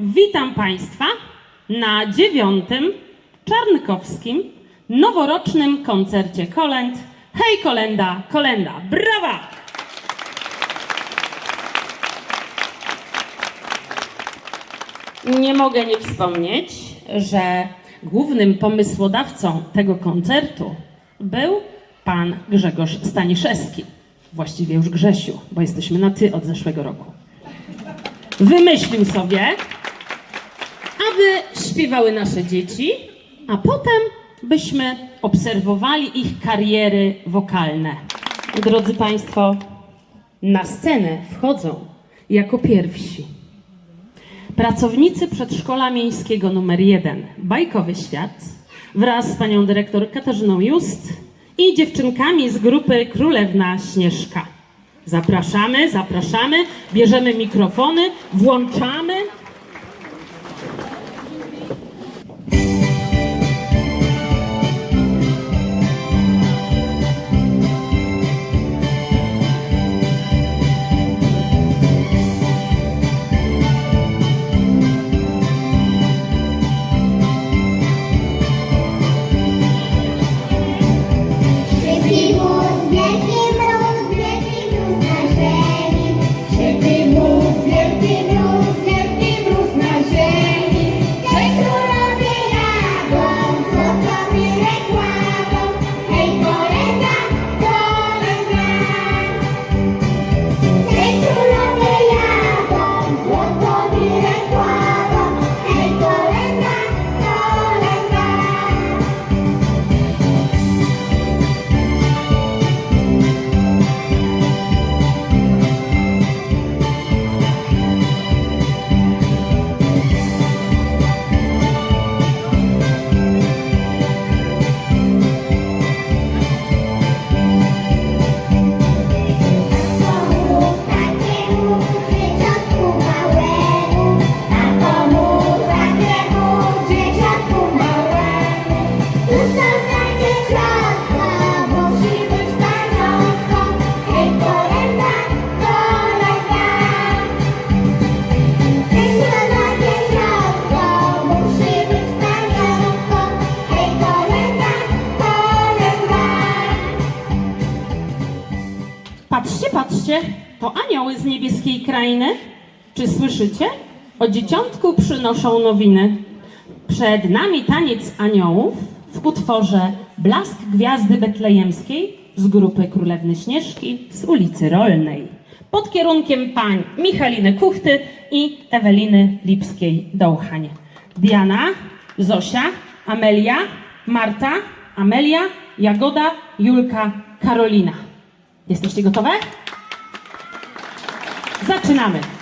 witam Państwa na dziewiątym czarnkowskim noworocznym koncercie kolęd. Hej kolenda, kolenda, brawa! Nie mogę nie wspomnieć, że głównym pomysłodawcą tego koncertu był pan Grzegorz Staniszewski. Właściwie już Grzesiu, bo jesteśmy na ty od zeszłego roku. Wymyślił sobie, aby śpiewały nasze dzieci, a potem byśmy obserwowali ich kariery wokalne. Drodzy Państwo, na scenę wchodzą jako pierwsi pracownicy przedszkola miejskiego numer 1 Bajkowy Świat wraz z panią dyrektor Katarzyną Just i dziewczynkami z grupy Królewna Śnieżka. Zapraszamy, zapraszamy, bierzemy mikrofony, włączamy. Słyszycie? O dzieciątku przynoszą nowiny. Przed nami taniec aniołów w utworze Blask Gwiazdy Betlejemskiej z grupy Królewny Śnieżki z ulicy Rolnej. Pod kierunkiem pań Michaliny Kuchty i Eweliny Lipskiej-Dołchań. Diana, Zosia, Amelia, Marta, Amelia, Jagoda, Julka, Karolina. Jesteście gotowe? Zaczynamy.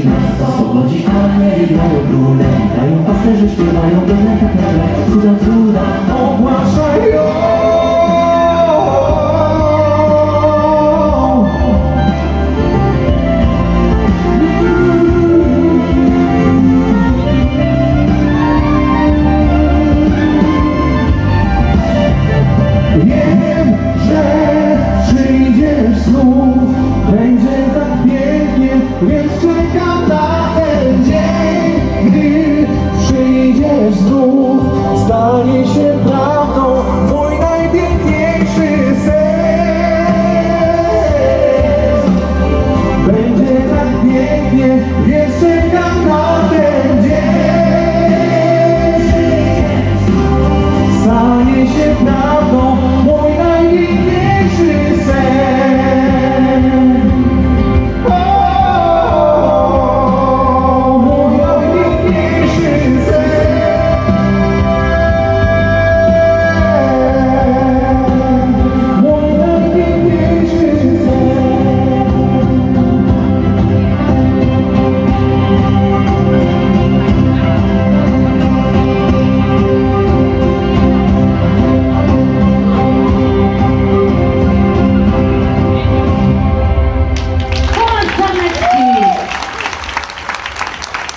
Poprosi nas za spodno dziś i Dają pasterze, śpiewają do tak nagle Yes,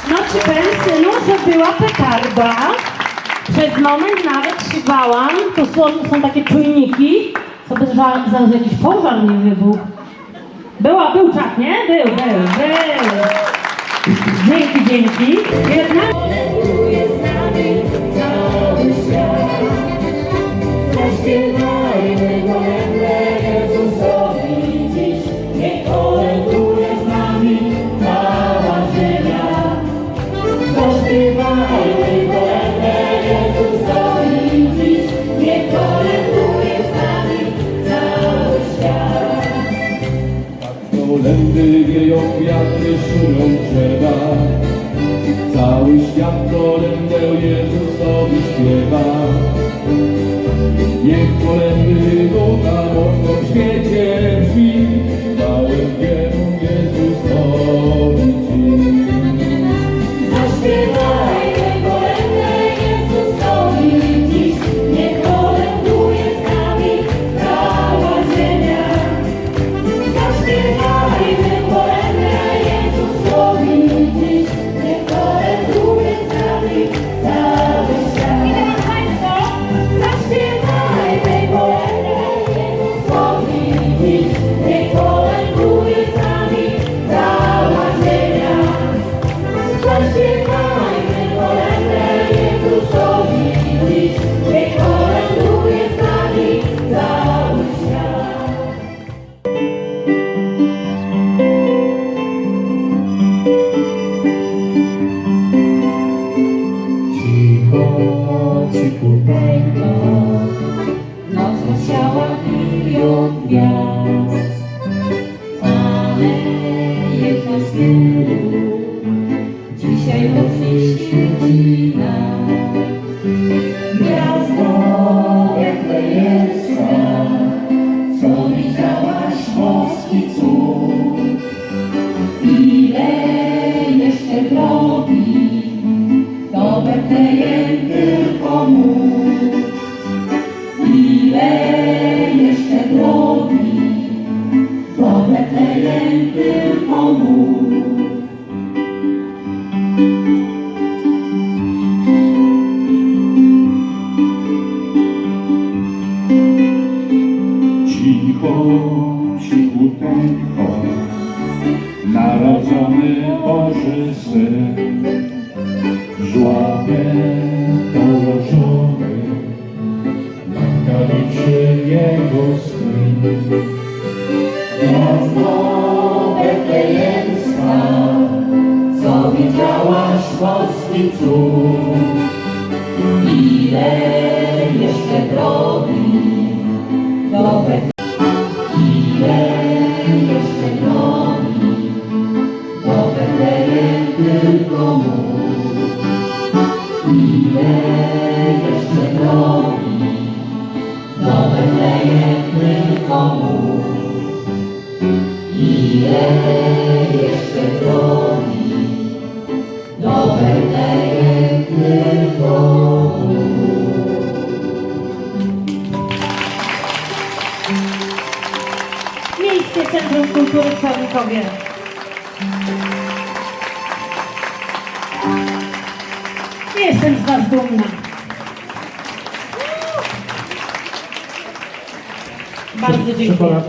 No czy pensylu, że była petarda? Przez moment nawet się. To są, są takie czujniki. Co by zaraz jakiś pożar nie wybuchł. Była, był czas, nie? Był, był, był. Dzięki, dzięki. 19... czujące dar. Cały świat kolędę Jezusowi śpiewa. Niech kolędy Boga mocno w świecie brzmi, małym drogi, do Betlejem tylko. Ile jeszcze drogi, do Betlejem tylko. boski cud. Ile jeszcze drogi do Ile jeszcze drogi do Betlejem tylko. Ile jeszcze drogi do Betlejem tylko. Ile Centrum Kultury w Jestem z Was dumna. Bardzo dziękuję.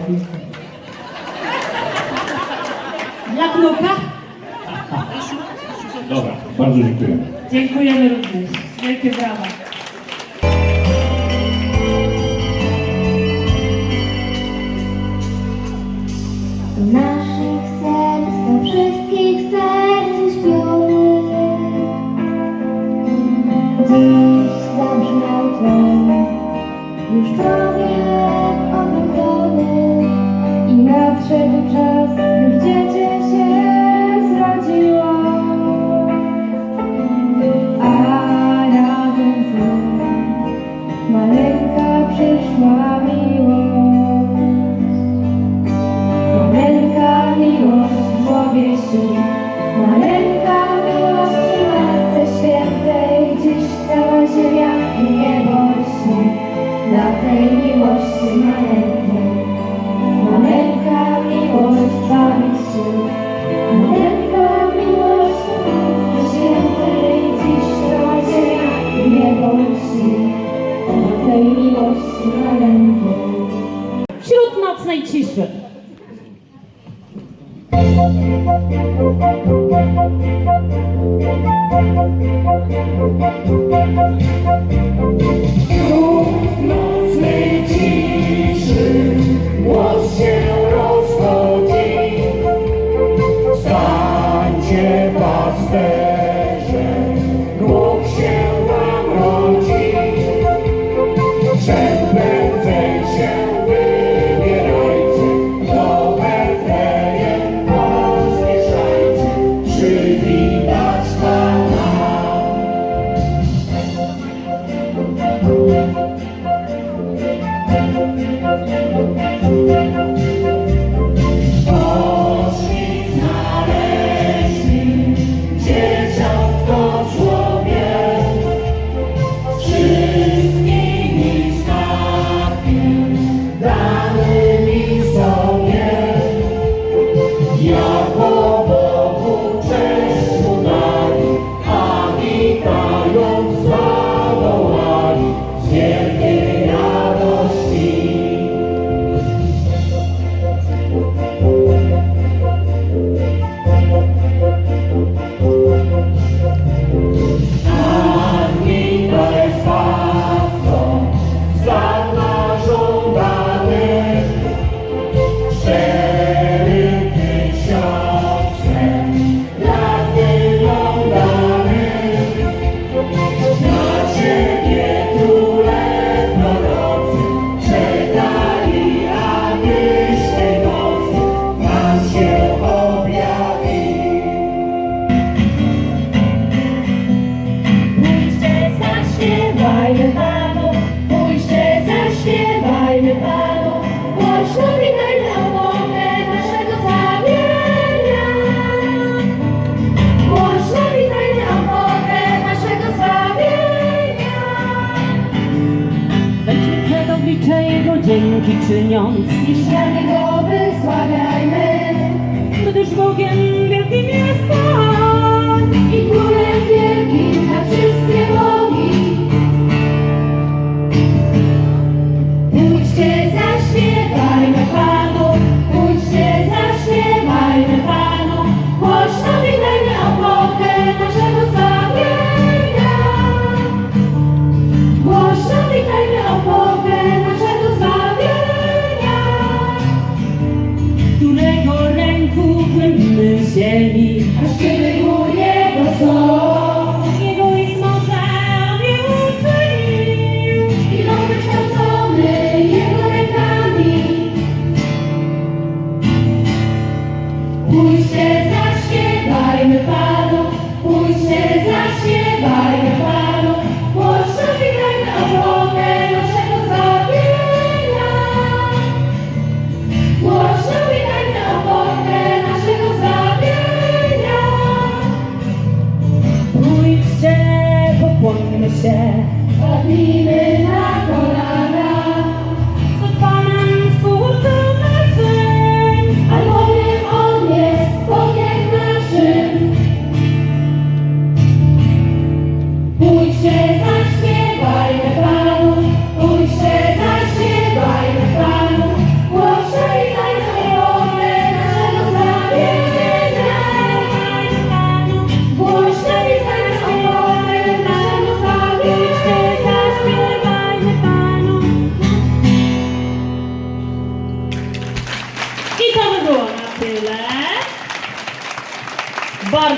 Dla wnuka? Dobra, bardzo dziękuję. Dziękujemy również. Wielkie brawa.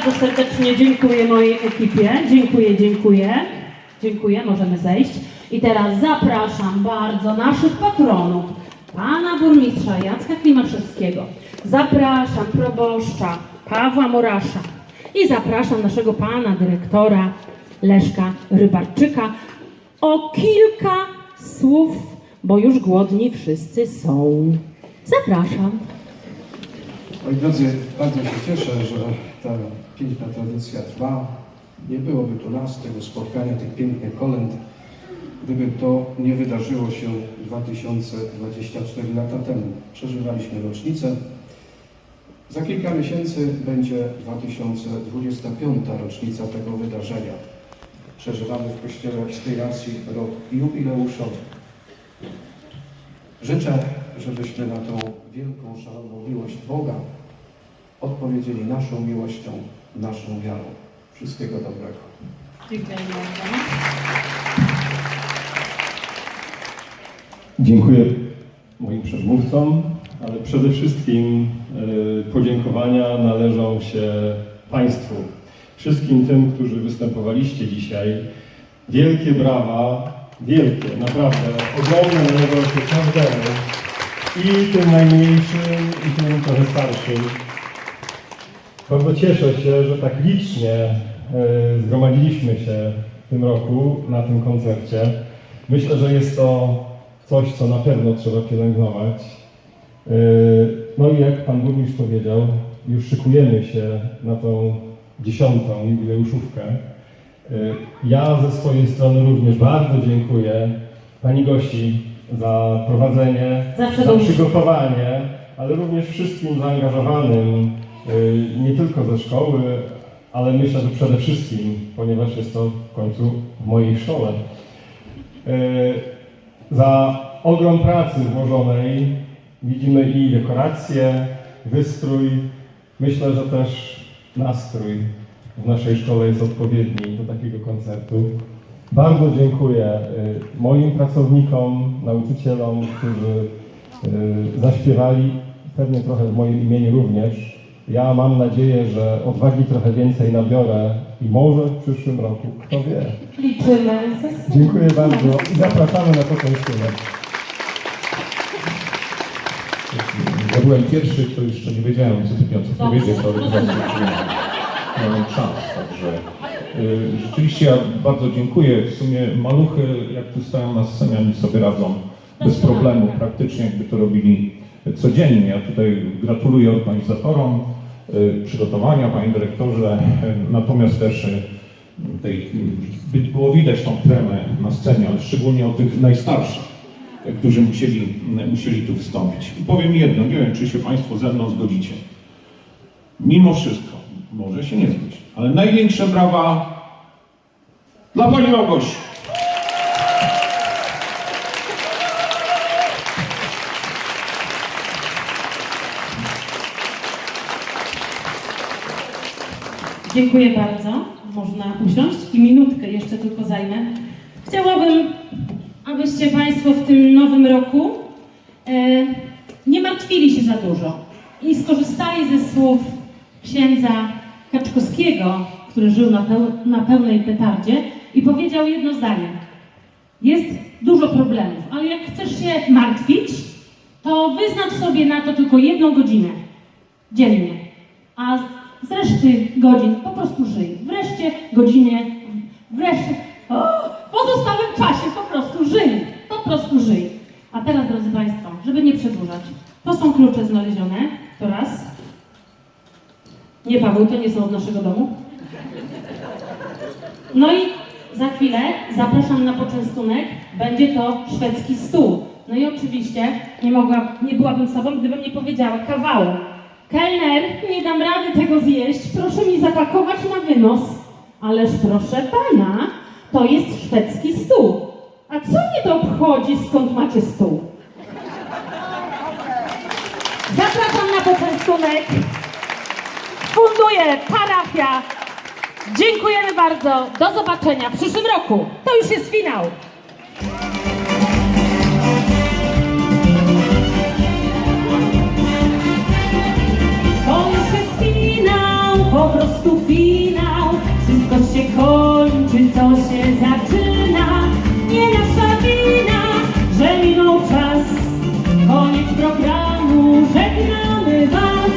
Bardzo serdecznie dziękuję mojej ekipie. Dziękuję, dziękuję. Dziękuję, możemy zejść. I teraz zapraszam bardzo naszych patronów. Pana burmistrza Jacka Klimaszewskiego. Zapraszam proboszcza Pawła Morasza. I zapraszam naszego pana dyrektora Leszka Rybarczyka o kilka słów, bo już głodni wszyscy są. Zapraszam. Moi drodzy, bardzo się cieszę, że ta piękna tradycja trwa. Nie byłoby tu nas, tego spotkania, tych pięknych kolęd, gdyby to nie wydarzyło się 2024 lata temu. Przeżywaliśmy rocznicę. Za kilka miesięcy będzie 2025 rocznica tego wydarzenia. Przeżywamy w Kościele z tej rok jubileuszowy. Życzę, żebyśmy na tą wielką, szaloną miłość Boga odpowiedzieli naszą miłością, naszą wiarą. Wszystkiego dobrego. Dziękuję bardzo. Dziękuję moim przedmówcom, ale przede wszystkim e, podziękowania należą się Państwu, wszystkim tym, którzy występowaliście dzisiaj. Wielkie brawa, wielkie, naprawdę, ogromne należą się każdemu i tym najmniejszym, i tym trochę starszym. Bardzo cieszę się, że tak licznie e, zgromadziliśmy się w tym roku na tym koncercie. Myślę, że jest to coś, co na pewno trzeba pielęgnować. E, No i jak Pan Burmistrz powiedział, już szykujemy się na tą dziesiątą jubileuszówkę. E, Ja ze swojej strony również bardzo dziękuję Pani Gosi za prowadzenie, Zawsze za przygotowanie, ale również wszystkim zaangażowanym, nie tylko ze szkoły, ale myślę, że przede wszystkim, ponieważ jest to w końcu w mojej szkole. Y, Za ogrom pracy włożonej widzimy i dekoracje, wystrój. Myślę, że też nastrój w naszej szkole jest odpowiedni do takiego koncertu. Bardzo dziękuję y, moim pracownikom, nauczycielom, którzy y, zaśpiewali, pewnie trochę w moim imieniu również. Ja mam nadzieję, że odwagi trochę więcej nabiorę i może w przyszłym roku, kto wie. Liczymy. Dziękuję bardzo i zapraszamy na poczęstunek. Ja byłem pierwszy, to jeszcze nie wiedziałem, co ty Piotr powiedzieć, ale chyba miałem czas, także y, rzeczywiście ja bardzo dziękuję. W sumie maluchy, jak tu stoją na scenie, oni sobie radzą bez problemu, praktycznie jakby to robili codziennie. Ja tutaj gratuluję organizatorom y, przygotowania, panie dyrektorze, natomiast też y, tej, by było widać tą tremę na scenie, ale szczególnie o tych najstarszych którzy musieli, musieli tu wystąpić. I powiem jedno, nie wiem, czy się Państwo ze mną zgodzicie. Mimo wszystko, może się nie zgodzić, ale największe brawa dla Pani Małgosi. Dziękuję bardzo. Można usiąść i minutkę jeszcze tylko zajmę. Chciałabym, abyście Państwo w tym nowym roku e, nie martwili się za dużo. i skorzystali ze słów księdza Kaczkowskiego, który żył na, peł na pełnej petardzie i powiedział jedno zdanie. Jest dużo problemów, ale jak chcesz się martwić, to wyznacz sobie na to tylko jedną godzinę dziennie, a z reszty godzin po prostu żyj. Wreszcie godzinie, wreszcie, o, w pozostałym czasie po prostu żyj, po prostu żyj. A teraz, drodzy Państwo, żeby nie przedłużać, to są klucze znalezione, to raz. Nie, Paweł, to nie są od naszego domu. No i za chwilę zapraszam na poczęstunek. Będzie to szwedzki stół. No i oczywiście nie, mogłam, nie byłabym sobą, gdybym nie powiedziała kawału. Kelner, nie dam rady tego zjeść, proszę mi zapakować na wynos. Ależ proszę pana, to jest szwedzki stół. A co mnie to obchodzi, skąd macie stół? Zapraszam na poczęstunek. Funduje parafia Dziękujemy bardzo. Do zobaczenia w przyszłym roku. To już jest finał. Po prostu finał. Wszystko się kończy, co się zaczyna. Nie nasza wina, że minął czas. Koniec programu, żegnamy Was.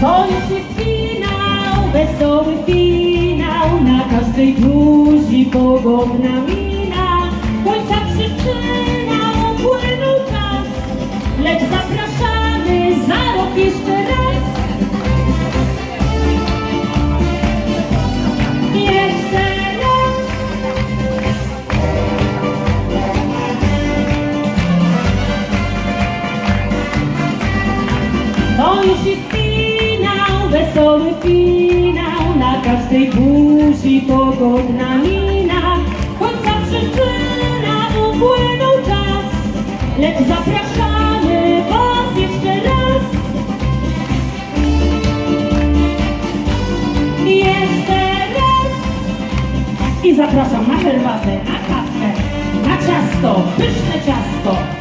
To jest finał, wesoły finał, na każdej buzi pogodna mina. Końca przyczyna, jeszcze raz. Jeszcze raz. To już jest finał, wesoły finał, na każdej buzi pogodna mina. Końca przyczyna, upłynął czas, lecz zapraszamy zapraszam na herbatę, na kawę, na ciasto, pyszne ciasto.